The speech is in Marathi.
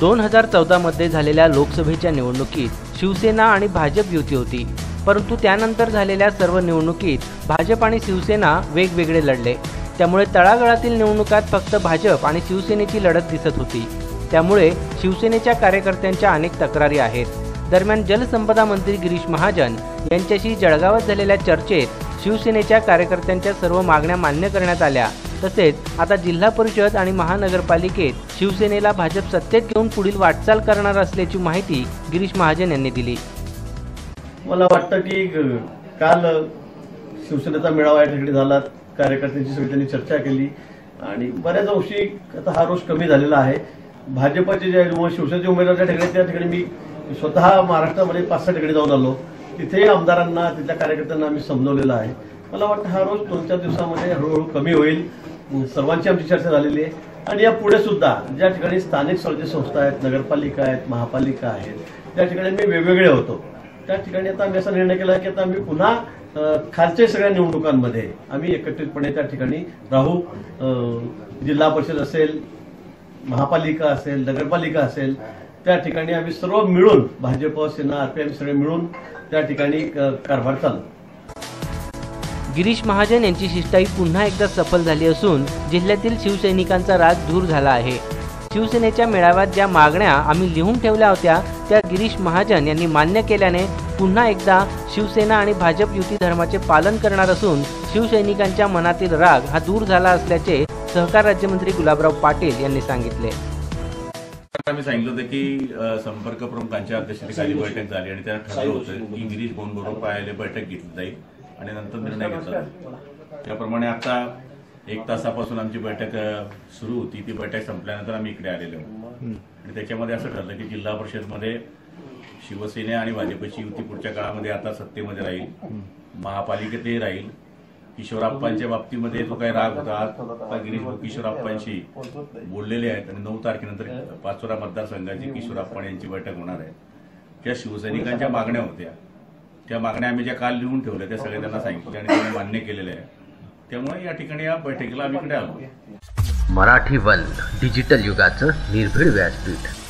दोन हजार चौदामध्ये झालेल्या लोकसभेच्या निवडणुकीत शिवसेना आणि भाजप युती होती. परंतु त्यानंतर झालेल्या सर्व निवडणुकीत भाजप आणि शिवसेना वेगवेगळे लढले. त्यामुळे तळागाळातील निवडणुकात फक्त भाजप आणि शिवसेनेची लढत दिसत होती. त्यामुळे शिवसेनेच्या कार्यकर्त्यांच्या अनेक तक्रारी आहेत. दरम्यान जलसंपदा मंत्री गिरीश महाजन यांच्याशी जळगावात झालेल्या चर्चेत शिवसेनेच्या कार्यकर्त्यांच्या सर्व मागण्या मान्य करण्यात आल्या. तसेच आता जिल्हा परिषद आणि महानगरपालिकेत शिवसेनेला भाजप सत्तेत घेऊन पुढील वाटचाल करणार असल्याची माहिती गिरीश महाजन यांनी दिली. मला वाटतं की काल शिवसेनेचा मेळावा या ठिकाणी झाला. कार्यकर्त्यांची सगळी त्यांनी चर्चा केली. आणि बऱ्याच अंशी आता हा रोष कमी झालेला आहे. भाजपचे जे शिवसेनेचे उमेदवार ठिकाणी त्या ठिकाणी मी स्वतः महाराष्ट्रामध्ये पाच सहा ठिकाणी जाऊन आलो. तिथे आमदारांना तिथल्या कार्यकर्त्यांना आम्ही समजवलेलं आहे. मला वाटतं हा रोज दोन चार दिवसामध्ये हळूहळू कमी होईल. सर्वांची आमची चर्चा झालेली आहे. आणि या पुढे सुद्धा ज्या ठिकाणी स्थानिक स्वराज्य संस्था आहेत नगरपालिका आहेत महापालिका आहेत त्या ठिकाणी मी वेगवेगळे होतो त्या ठिकाणी आता आम्ही असा निर्णय केला की आता आम्ही पुन्हा खालच्या सगळ्या निवडणुकांमध्ये आम्ही एकत्रितपणे त्या ठिकाणी राहू. जिल्हा परिषद असेल महापालिका असेल नगरपालिका असेल त्या ठिकाणी आम्ही सर्व मिळून भाजप सेना आरपीएम सगळे मिळून त्या ठिकाणी कारभार चालू. गिरीश महाजन यांची शिष्टाई पुन्हा एकदा सफल झाली असून जिल्ह्यातील शिवसैनिकांचा राग दूर झाला आहे. शिवसेनेच्या मेळाव्यात ज्या मागण्या आम्ही लिहून ठेवल्या होत्या त्या गिरीश महाजन यांनी मान्य केल्याने पुन्हा एकदा शिवसेना आणि भाजप युती धर्माचे पालन करणार असून शिवसैनिकांच्या मनातील राग हा दूर झाला असल्याचे सहकार राज्यमंत्री गुलाबराव पाटील यांनी सांगितले. आम्ही सांगितलं होतं की संपर्क प्रमुखांच्या अध्यक्षतेखाली बैठक झाली आणि त्यात ठरलं होतं की गिरीश बोनबरोबर पाहिले बैठक घेतली जाईल. आणि नंतर निर्णय घेतला त्याप्रमाणे आता एक तासापासून आमची बैठक सुरू होती. ती बैठक संपल्यानंतर आम्ही इकडे आलेलो. आणि त्याच्यामध्ये असं ठरलं की जिल्हा परिषदमध्ये शिवसेने आणि भाजपची युती पुढच्या काळामध्ये आता सत्तेमध्ये राहील. महापालिकेतही राहील. किशोराप्पांच्या बाबतीमध्ये जो काही राग होता. आता गिरीश किशोराप्पांशी बोललेले आहेत आणि नऊ तारखेनंतर पाचोरा मतदारसंघाची किशोराप्पा यांची बैठक होणार आहे. त्या शिवसैनिकांच्या मागण्या होत्या. त्या मागण्या आम्ही ज्या काल लिहून ठेवल्या त्या सगळ्या त्यांना सांगितल्या. आणि त्यांनी मान्य केलेल्या आहे त्यामुळे या ठिकाणी या बैठकीला आम्ही इकडे आलो. मराठी वन डिजिटल युगाचं निर्भीड व्यासपीठ.